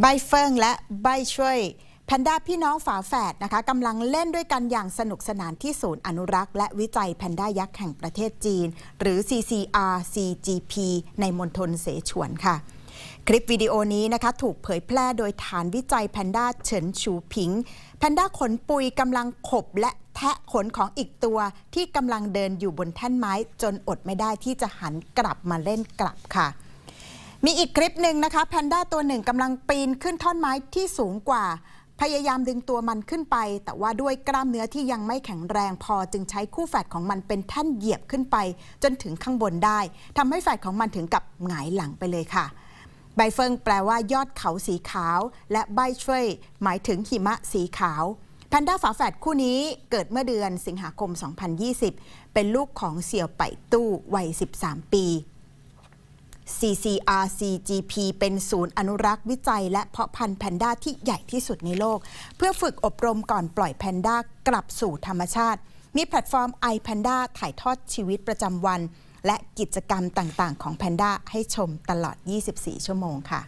ใบเฟิงและใบช่วยแพนด้าพี่น้องฝาแฝดนะคะกำลังเล่นด้วยกันอย่างสนุกสนานที่ศูนย์อนุรักษ์และวิจัยแพนด้ายักษ์แห่งประเทศจีน หรือ CCR CGP ในมณฑลเสฉวนค่ะ คลิปวิดีโอนี้นะคะถูกเผยแพร่โดยฐานวิจัยแพนด้าเฉินชูผิง แพนด้าขนปุยกำลังขบและแทะขนของอีกตัวที่กำลังเดินอยู่บนแท่นไม้จนอดไม่ได้ที่จะหันกลับมาเล่นกลับค่ะ มีอีกคลิปหนึ่งนะคะแพนด้าตัวหนึ่งกำลังปีนขึ้นท่อนไม้ที่สูงกว่า พยายามดึงตัวมันขึ้นไป แต่ว่าด้วยกล้ามเนื้อที่ยังไม่แข็งแรงพอจึงใช้คู่แฝดของมันเป็นแท่นเหยียบขึ้นไป จนถึงข้างบนได้ทำให้แฝดของมันถึงกับหงายหลังไปเลยค่ะ ใบเฟิงแปลว่ายอดเขาสีขาว และใบช่วย หมายถึงหิมะสีขาวแพนด้าฝาแฝดคู่นี้เกิดเมื่อเดือนสิงหาคม 2020 เป็นลูกของเสี่ยวไปตู้วัย 13 ปี CCRCGP เป็นศูนย์อนุรักษ์วิจัย และเพาะพันธุ์แพนด้าที่ใหญ่ที่สุดในโลก เพื่อฝึกอบรมก่อนปล่อยแพนด้ากลับสู่ธรรมชาติ มีแพลตฟอร์ม iPanda ถ่ายทอดชีวิตประจำวัน และกิจกรรมต่างๆ ของแพนด้าให้ชมตลอด 24 ชั่วโมงค่ะ